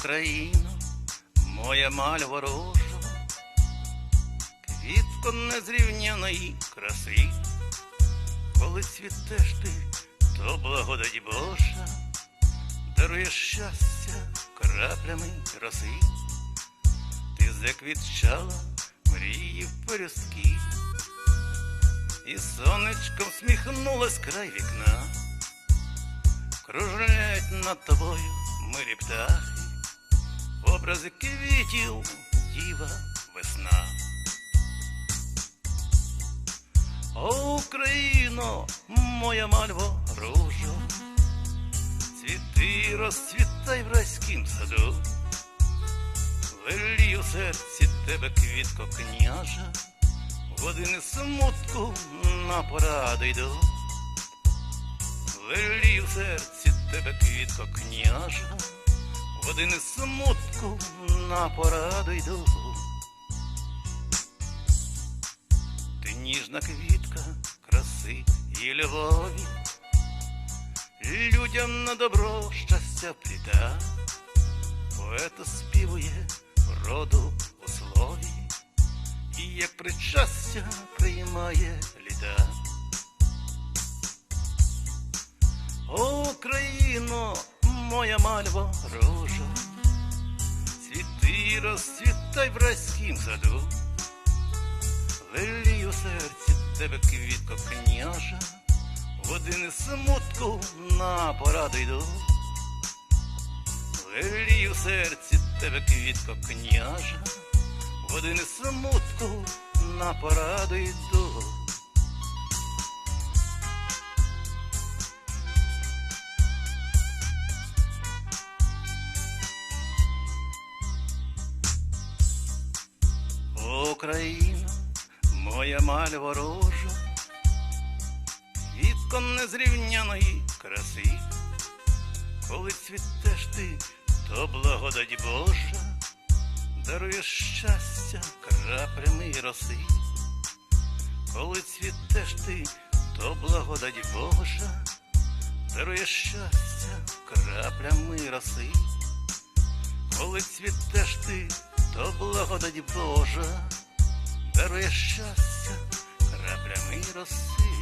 Україно, моя маль ворожа, квітко незрівняної краси, коли цвітеш ти, то благодать Божа, дарує щастя краплями роси, ти заквітчала мрії в пелюстки, і сонечком сміхнулась край вікна. Кружлять над тобою милі птахи, образи квітів, діва весна. О, Україно, моя мальво ружо, цвіти розцвітай в райськім саду, велі у серці тебе квітко княжа, години смутку на пораду йду. Велі в серці тебе квітко княжа, години смутку на пораду йду. Ти ніжна квітка краси і любові, людям на добро щастя пліта, поета співує роду у слові, і як причастя приймає літа. О, Україно, моя мальва рожа, цвіти розцвітай в райськім саду, велі у серці тебе квітко княжа, години смутку на пораду йду. Велі у серці тебе квітко княжа, години смутку на пораду йду. Україно, моя маль ворожа, квітко незрівняної краси, коли цвітеш ти, то благодать Божа, дарує щастя краплями роси, коли цвітеш ти, то благодать Божа, дарує щастя краплями роси. Коли цвітеш ти, то благодать Божа, дарує щастя краплями роси.